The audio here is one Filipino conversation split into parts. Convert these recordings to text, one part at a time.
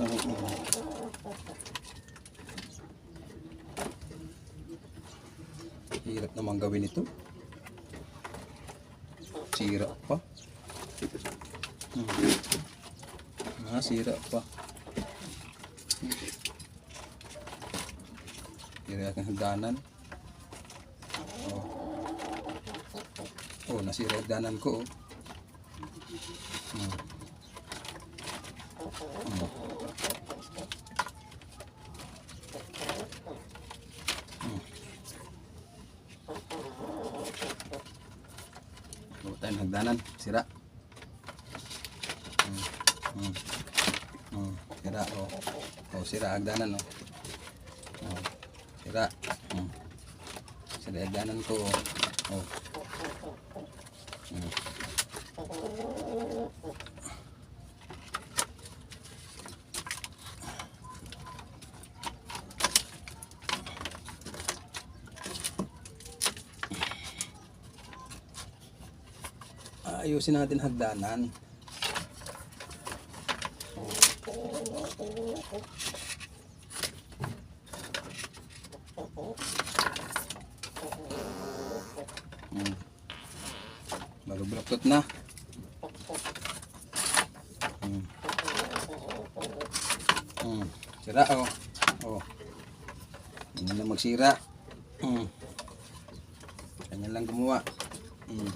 So, uh, hirap naman gawin ito. Sira pa. Hmm. Ah, sira pa. Sira ang hagdanan. Oh. Oh, nasira hagdanan ko. Oh. Hmm. Hmm. Oh, tayo ng hagdanan. Sira. Hmm. Hmm. Hmm. Sira. Oh. Oh, sira hagdanan. Oh. Oh. Sira. Hmm. Sira hagdanan ko. Oh. Oh. Hmm. Ayusin natin hagdanan. Hmm. Na. Hmm. Hmm. Sira oh. Oh. Ganyan lang magsira. Hmm. Ganyan lang gumawa. Hmm.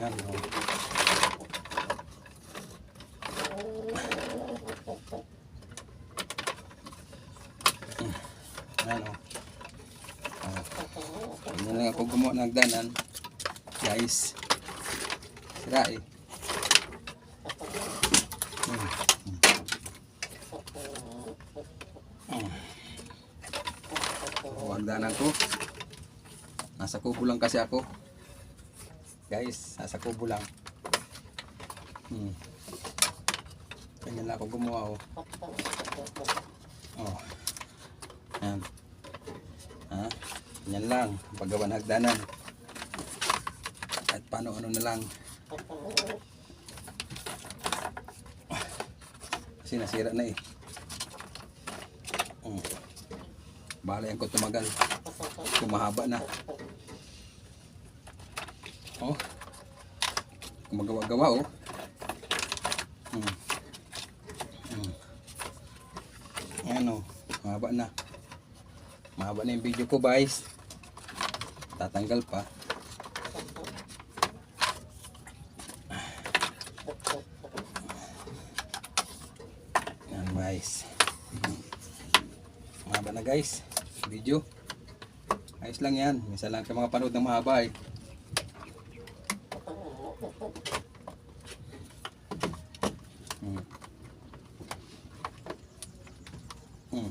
Ayan, oh. Hmm. Ayan, oh. Oh. Ganyan lang ako gumawa ng hagdanan. Guys. Sira eh. Hmm. Hmm. Oh, hagdanan ko. Nasa kubo lang kasi ako. Guys, nasa kubo lang. Hmm. Ganyan lang ako gumawa oh. Oh. Yan. Ha? Yan lang. Paggawa ng hagdanan. At paano ano na lang. Kasi nasira na eh. Hmm. Bala yan ko tumagal. Kumahaba na. Oh. Gumagawa-gawa oh. Hmm. Hmm. Ayan oh. Mahaba na. Mahaba na yung video ko guys. Tatanggal pa. Ayan guys. Mahaba na guys. Video. Ayos lang yan. Minsan lang ka mga panood ng mahaba eh. Hmm. Hmm.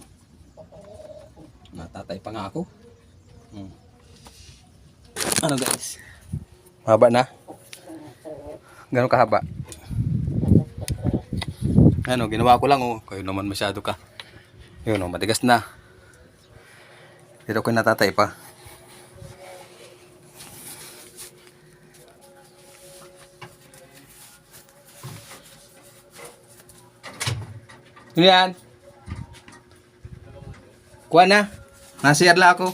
Natatay pa nga ako. Hmm. Ano guys? Mahaba na? Gano'ng kahaba? Ano, ginawa ko lang oh. Kayo naman masyado ka. Yun oh, matigas na. Pero ko natatay pa. Yan? Kuha na. Nasiyar lang ako.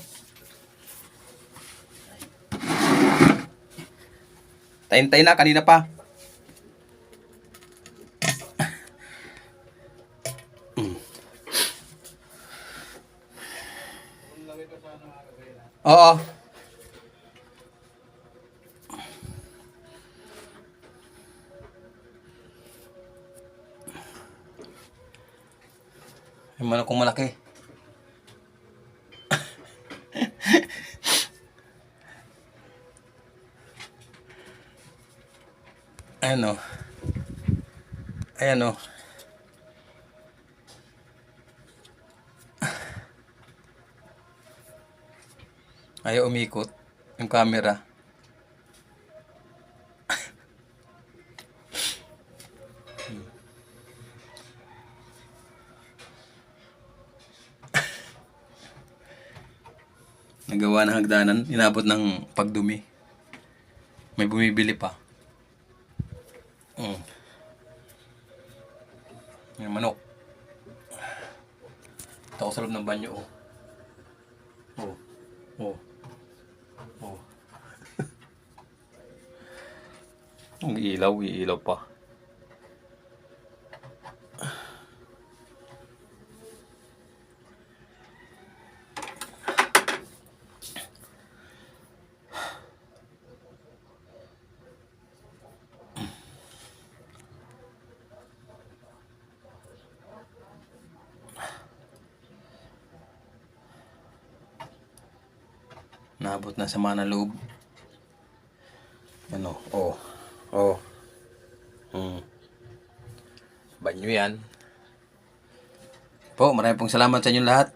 Tayin-tayin na, kanina pa. Oo. Yung manok malaki. Ayan o. Ayan o. Ayaw umikot yung camera. Nagawa ng hagdanan, inabot ng pagdumi. May bumibili pa. Mm. Yung manok. Ito ako sa loob ng banyo, oh. Oh. Oh. Oh. Ang ilaw, iilaw pa. Naabot na sa mga loob. Ano? Oh. Oh. Hmm. Banyo yan. Po, maraming pong salamat sa inyo lahat.